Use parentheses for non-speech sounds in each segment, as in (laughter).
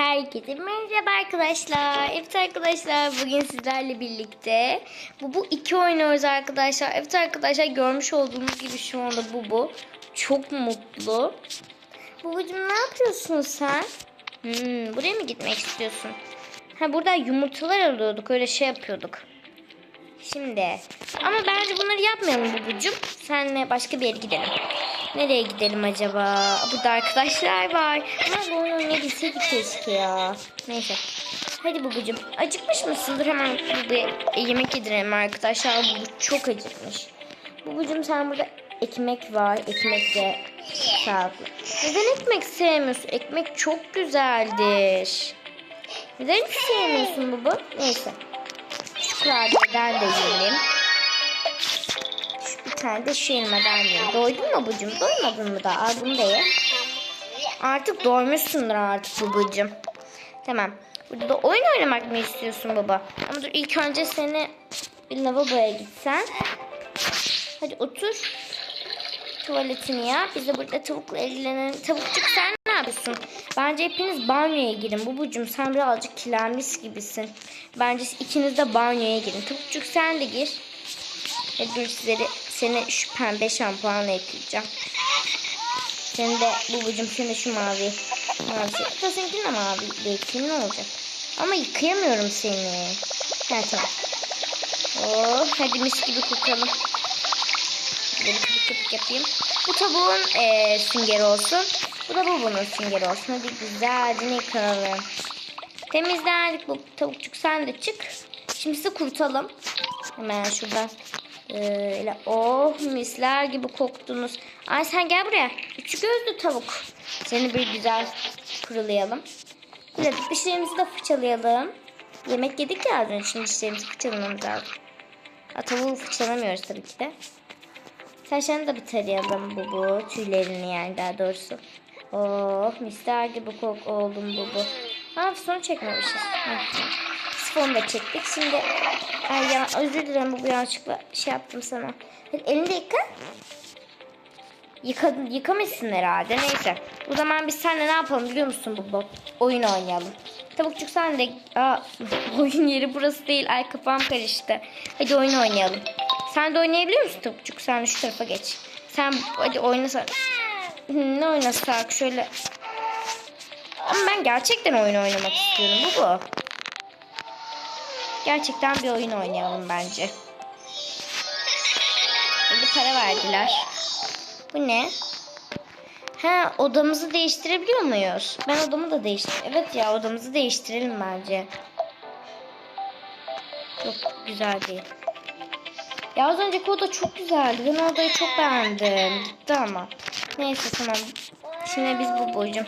Herkese merhaba arkadaşlar. Evet arkadaşlar bugün sizlerle birlikte bu bu iki oynuyoruz arkadaşlar. Evet arkadaşlar görmüş olduğunuz gibi şu anda bu bu çok mutlu. Babacığım ne yapıyorsun sen? Hmm, buraya mı gitmek istiyorsun? Ha burada yumurtalar alıyorduk öyle şey yapıyorduk. Şimdi ama bence bunları yapmayalım babacığım. Senle başka bir yere gidelim. Nereye gidelim acaba? Burada arkadaşlar var. Ama bu oyunu oynayabilseydik keşke ya. Neyse. Hadi babacığım. Acıkmış mısındır? Hemen bir yemek yedirelim arkadaşlar. Bu çok acıkmış. Babacığım sen burada ekmek var. Ekmek de sağlıklı. Neden ekmek sevmiyorsun? Ekmek çok güzeldir. Neden hiç sevmiyorsun baba? Neyse. Şu kurabiyeden de yiyelim. Tane de şu elmadan yiyelim. Doydun mu babacığım? Doymadın mı da? Al bunu da ye. Artık doymuşsundur artık babacığım. Tamam. Burada da oyun oynamak mı istiyorsun baba? Ama dur ilk önce seni bir lavaboya gitsen. Hadi otur. Tuvaletini yap. Biz de burada tavukla ilgilenelim. Tavukçuk sen ne yapıyorsun? Bence hepiniz banyoya girin. Bubucum sen birazcık kirlenmiş gibisin. Bence ikiniz de banyoya girin. Tavukçuk sen de gir. Hadi dur sizleri, seni şu pembe şampuanla yıkayacağım. Seni de bubucum seni şu mavi. Mavi şey. Hatta seninkini de mavi yıkayayım ne olacak? Ama yıkayamıyorum seni. Ha tamam. Oh, hadi mis gibi kokalım. Böyle kıpık kıpık yapayım. Bu tavuğun e, süngeri olsun. Bu da bunun süngeri olsun. Hadi güzelce yıkanalım. Temizlendik bu tavukçuk sen de çık. Şimdi sizi kurutalım. Hemen şuradan. Öyle oh misler gibi koktunuz. Ay sen gel buraya. Üçü gözlü tavuk. Seni bir güzel kurulayalım. Böyle dişlerimizi de fırçalayalım. Yemek yedik ya az önce şimdi dişlerimizi fırçalamamız lazım. Ha, tavuğu fırçalamıyoruz tabii ki de. Saçlarını da bir tarayalım bu bu. Tüylerini yani daha doğrusu. Oh mister gibi kok oldum bu bu. Ha son çekmemişiz. Hı. Sifonu da çektik. Şimdi ay ya özür dilerim bu yanlışlıkla şey yaptım sana. Elini de yıka. Yıka, yıkamışsın herhalde. Neyse. O zaman biz seninle ne yapalım biliyor musun bu bu? Oyun oynayalım. Tavukçuk sen de... Aa, (laughs) oyun yeri burası değil. Ay kafam karıştı. Hadi oyun oynayalım. Sen de oynayabiliyor musun Tavukçuk? Sen şu tarafa geç. Sen hadi oynasak. Ne oynasak şöyle. Ama ben gerçekten oyun oynamak istiyorum. Bu bu. Gerçekten bir oyun oynayalım bence. Bir para verdiler. Bu ne? Ha odamızı değiştirebiliyor muyuz? Ben odamı da değiştir. Evet ya odamızı değiştirelim bence. Yok güzel değil. Ya az önceki oda çok güzeldi. Ben odayı çok beğendim. Gitti ama. Neyse tamam. Şimdi biz bu boycum.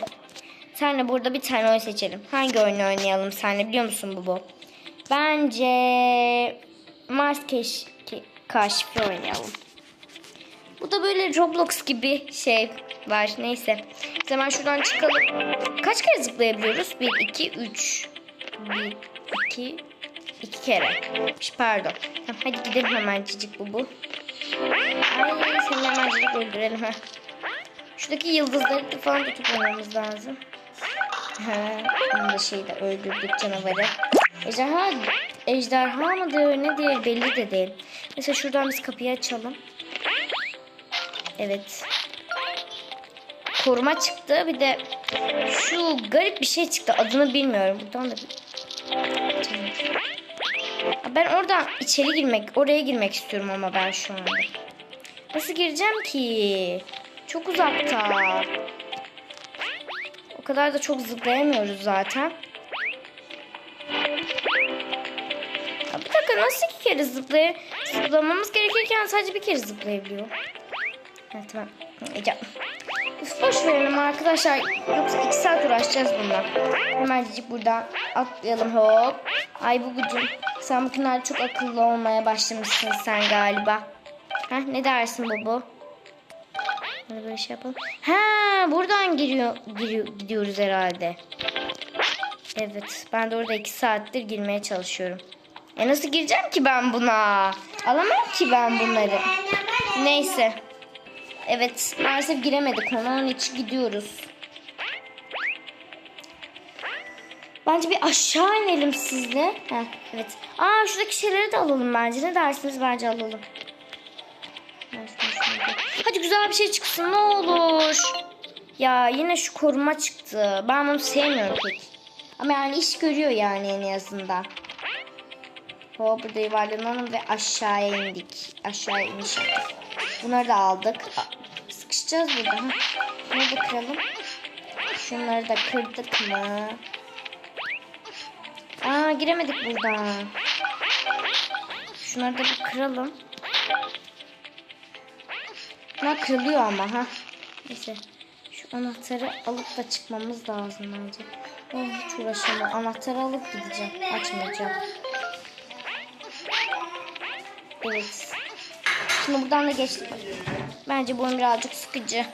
Senle burada bir tane oyun seçelim. Hangi oyunu oynayalım senle biliyor musun bu bu? Bence Mars keş ke kaşifli oynayalım. Bu da böyle Roblox gibi şey var. Neyse. O zaman şuradan çıkalım. Kaç kere zıplayabiliyoruz? 1, 2, 3. 1, 2, 2 kere. Pardon. Tamam, hadi gidelim hemen cicik bu bu. Ay seni hemen cicik öldürelim. Şuradaki yıldızları falan da toplamamız lazım. Ha, bunu da şeyde öldürdük canavarı. Ejderha, ejderha mıdır nedir belli de değil. Mesela şuradan biz kapıyı açalım. Evet. Koruma çıktı. Bir de şu garip bir şey çıktı. Adını bilmiyorum. Buradan da. Ben oradan içeri girmek, oraya girmek istiyorum ama ben şu anda. Nasıl gireceğim ki? Çok uzakta. O kadar da çok zıplayamıyoruz zaten. Nasıl iki kere zıplay zıplamamız gerekirken sadece bir kere zıplayabiliyor. Evet tamam. Ya. Boş verelim arkadaşlar. Yoksa iki saat uğraşacağız bununla. Hemencik buradan atlayalım hop. Ay Bubucuğum sen bugünlerde çok akıllı olmaya başlamışsın sen galiba. Heh, ne dersin? Böyle böyle şey yapalım. Ha buradan giriyor, giriyor gidiyoruz herhalde. Evet ben de orada iki saattir girmeye çalışıyorum. E nasıl gireceğim ki ben buna? Alamam ki ben bunları. Neyse. Evet maalesef giremedik. Onun için gidiyoruz. bence bir aşağı inelim sizle. Heh, evet. Aa şuradaki şeyleri de alalım bence. Ne dersiniz? Bence alalım. Hadi güzel bir şey çıksın ne olur. Ya yine şu koruma çıktı. Ben bunu sevmiyorum pek. Ama yani iş görüyor yani en azından. Hop burada yuvarlanalım ve aşağıya indik. Aşağıya iniş. Bunları da aldık. Sıkışacağız burada. Bunları da kıralım. Şunları da kırdık mı? Aa giremedik buradan. Şunları da bir kıralım. Bunlar kırılıyor ama ha. Neyse. Şu anahtarı alıp da çıkmamız lazım bence. Oh, hiç uğraşamam. Anahtarı alıp gideceğim. Açmayacağım. Evet. Şimdi buradan da geçtik. Bence bu oyun birazcık sıkıcı.